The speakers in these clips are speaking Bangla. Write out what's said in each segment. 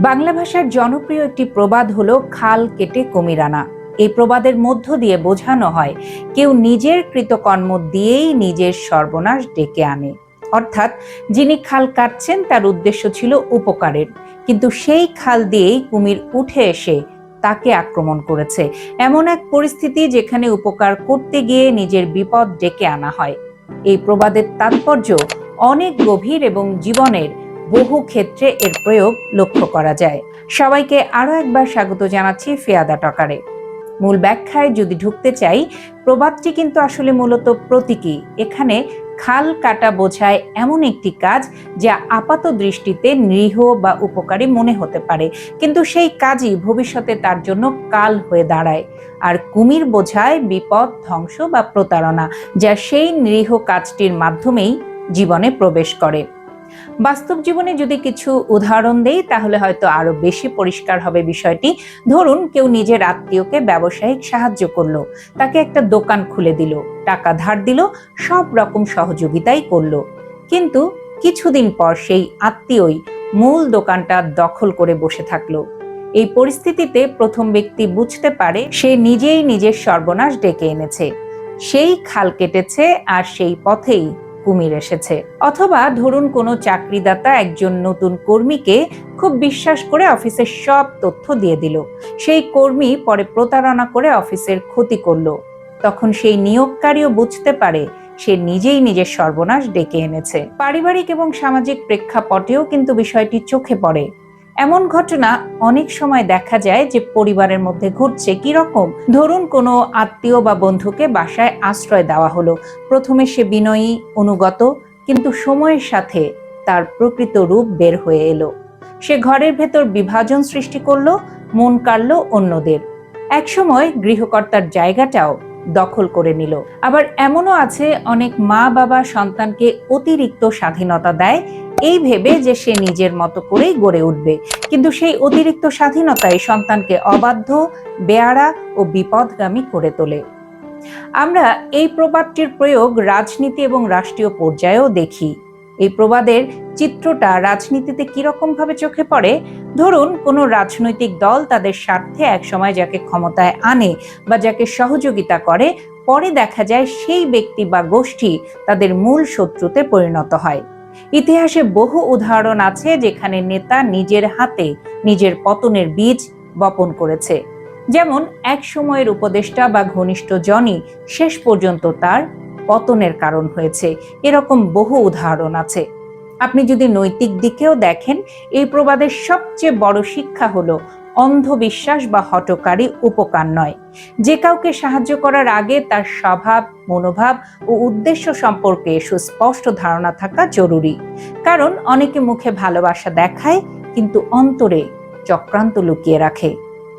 বাংলা ভাষার জনপ্রিয় একটি প্রবাদ হলো, খাল কেটে কুমির আনা এই প্রবাদের মধ্য দিয়ে বোঝানো হয়, কেউ নিজের কৃতকর্ম দিয়েই নিজের সর্বনাশ ডেকে আনে। অর্থাৎ, যিনি খাল কাটছেন, তার উদ্দেশ্য ছিল উপকারের। কিন্তু সেই খাল দিয়েই কুমির উঠে এসে তাকে আক্রমণ করেছে। এমন এক পরিস্থিতি যেখানে উপকার করতে গিয়ে নিজের বিপদ ডেকে আনা হয়। এই প্রবাদের তাৎপর্য অনেক গভীর এবং জীবনের বহু ক্ষেত্রে এর প্রয়োগ লক্ষ্য করা যায়। সবাইকে আরও একবার স্বাগত জানাচ্ছি ফিয়াদা টকারে। মূল ব্যাখ্যায় যদি ঢুকতে চাই, প্রবাদটি কিন্তু আসলে মূলত প্রতীকী। এখানে খাল কাটা বোঝায় এমন একটি কাজ যা আপাত দৃষ্টিতে নৃহ বা উপকারী মনে হতে পারে, কিন্তু সেই কাজই ভবিষ্যতে তার জন্য কাল হয়ে দাঁড়ায়। আর কুমির বোঝায় বিপদ, ধ্বংস বা প্রতারণা, যা সেই নৃহ কাজটির মাধ্যমেই জীবনে প্রবেশ করে। বাস্তব জীবনে যদি কিছু উদাহরণ দেই, তাহলে হয়তো আরও বেশি পরিষ্কার হবে বিষয়টি। ধরুন, কেউ নিজের আত্মীয়কে ব্যবসায়িক সাহায্য করল, তাকে একটা দোকান খুলে দিল, টাকা ধার দিল, সব রকম সহযোগিতাই করল। কিন্তু কিছুদিন পর সেই আত্মীয়ই মূল দোকানটা দখল করে বসে থাকল। এই পরিস্থিতিতে প্রথম ব্যক্তি বুঝতে পারে, সে নিজেই নিজের সর্বনাশ ডেকে এনেছে। সেই খাল কেটেছে আর সেই পথেই কুমির এসেছে। অথবা ধরুন কোনো চাকরিদাতা একজন নতুন কর্মীকে খুব বিশ্বাস করে অফিসের সব তথ্য দিয়ে দিল। সেই কর্মী পরে প্রতারণা করে অফিসের ক্ষতি করল। তখন সেই নিয়োগকারীও বুঝতে পারে, সে নিজেই নিজের সর্বনাশ ডেকে এনেছে। পারিবারিক এবং সামাজিক প্রেক্ষাপটেও কিন্তু বিষয়টি চোখে পড়ে। এমন ঘটনা অনেক সময় দেখা যায় যে পরিবারের মধ্যে ঘটছে কি রকম ধরুন কোনো আত্মীয় বা বন্ধুকে বাসায় আশ্রয় দেওয়া হলো। প্রথমে সে বিনয়ী, অনুগত, কিন্তু সময়ের সাথে তার প্রকৃত রূপ বের হয়ে এলো। সে ঘরের ভেতর বিভাজন সৃষ্টি করল, মন কাড়লো অন্যদের। একসময় গৃহকর্তার জায়গাটাও দখল করে নিল। আবার এমনও আছে, অনেক মা বাবা সন্তানকে অতিরিক্ত স্বাধীনতা দেয় এই ভেবে যে সে নিজের মতো করেই গড়ে উঠবে। কিন্তু সেই অতিরিক্ত স্বাধীনতাই সন্তানকে অবাধ্য বেয়ারা ও বিপদগামী করে তোলে। আমরা এই প্রবাদটির প্রয়োগ রাজনীতি এবং রাষ্ট্রীয় পর্যায়েও দেখি। এই প্রবাদের চিত্রটা রাজনীতিতে কীরকম ভাবে চোখে পড়ে? ধরুন, কোনো রাজনৈতিক দল তাদের স্বার্থে একসময় যাকে ক্ষমতায় আনে বা যাকে সহযোগিতা করে, পরে দেখা যায় সেই ব্যক্তি বা গোষ্ঠী তাদের মূল শত্রুতে পরিণত হয়। ইতিহাসে বহু উদাহরণ আছে যেখানে নেতা নিজের হাতে নিজের পতনের বীজ বপন করেছে। যেমন, এক সময়ের উপদেষ্টা বা ঘনিষ্ঠ জনই শেষ পর্যন্ত তার পতনের কারণ হয়েছে। এরকম বহু উদাহরণ আছে। আপনি যদি নৈতিক দিকেও দেখেন, এই প্রবাদের সবচেয়ে বড় শিক্ষা হলো অন্ধবিশ্বাস বা হটকারী উপকার নয়। যে কাউকে সাহায্য করার আগে তার স্বভাব, মনোভাব ও উদ্দেশ্য সম্পর্কে সুস্পষ্ট ধারণা থাকা জরুরি। কারণ অনেকে মুখে ভালোবাসা দেখায়, কিন্তু অন্তরে চক্রান্ত লুকিয়ে রাখে।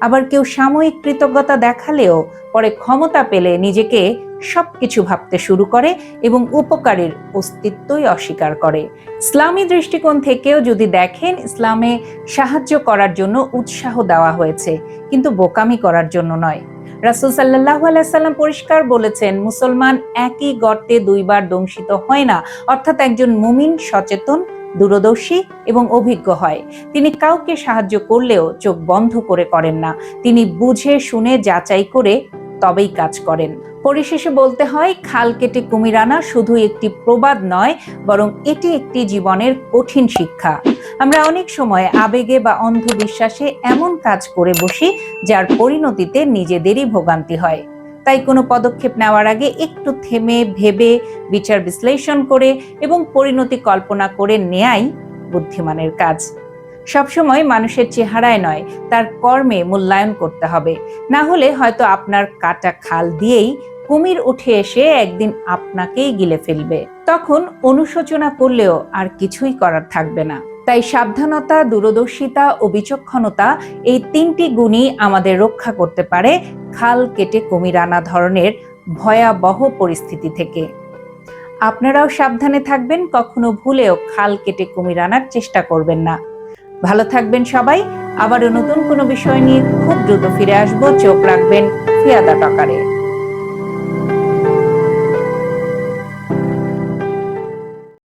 আবার কেউ সাময়িক কৃতজ্ঞতা দেখালেও পরে ক্ষমতা পেলে নিজেকে সবকিছু ভাবতে শুরু করে এবং উপকারের অস্তিত্বই অস্বীকার করে। ইসলামী দৃষ্টিকোণ থেকেও যদি দেখেন, ইসলামে সাহায্য করার জন্য উৎসাহ দেওয়া হয়েছে, কিন্তু বোকামি করার জন্য নয়। রাসুল সাল্লাহ আলাইসাল্লাম পরিষ্কার বলেছেন, মুসলমান একই গর্তে দুইবার দংশিত হয় না, অর্থাৎ একজন মুমিন সচেতন, দূরদর্শী এবং অভিজ্ঞ হয়। তিনি কাউকে সাহায্য করলেও চোখ বন্ধ করে করেন না। তিনি বুঝে, শুনে, যাচাই করে তবেই কাজ করেন। পরিশেষে বলতে হয়, খাল কেটে কুমির আনা শুধু একটি প্রবাদ নয়, বরং এটি একটি জীবনের কঠিন শিক্ষা। আমরা অনেক সময় আবেগে বা অন্ধবিশ্বাসে এমন কাজ করে বসি, যার পরিণতিতে নিজেদেরই ভোগান্তি হয়। তাই কোনো পদক্ষেপ নেওয়ার আগে একটু থেমে, ভেবে, বিচার বিশ্লেষণ করে এবং পরিণতি কল্পনা করে নেয়াই বুদ্ধিমানের কাজ। সবসময় মানুষের চেহারায় নয়, তার কর্মে মূল্যায়ন করতে হবে। না হলে হয়তো আপনার কাটা খাল দিয়েই কুমির উঠে এসে একদিন আপনাকেই গিলে ফেলবে। তখন অনুশোচনা করলেও আর কিছুই করার থাকবে না। তাই সাবধানতা, দূরদর্শিতা ও বিচক্ষণতা এই তিনটি গুণই আমাদের রক্ষা করতে পারে খাল কেটে কুমির আনা ধরনের ভয়াবহ পরিস্থিতি থেকে। আপনারাও সাবধানে থাকবেন, কখনো ভুলেও খাল কেটে কুমির আনার চেষ্টা করবেন না। ভালো থাকবেন সবাই, আবারও নতুন কোনো বিষয় নিয়ে খুব দ্রুত ফিরে আসব। চোখ রাখবেন ফিয়াদা টকারে।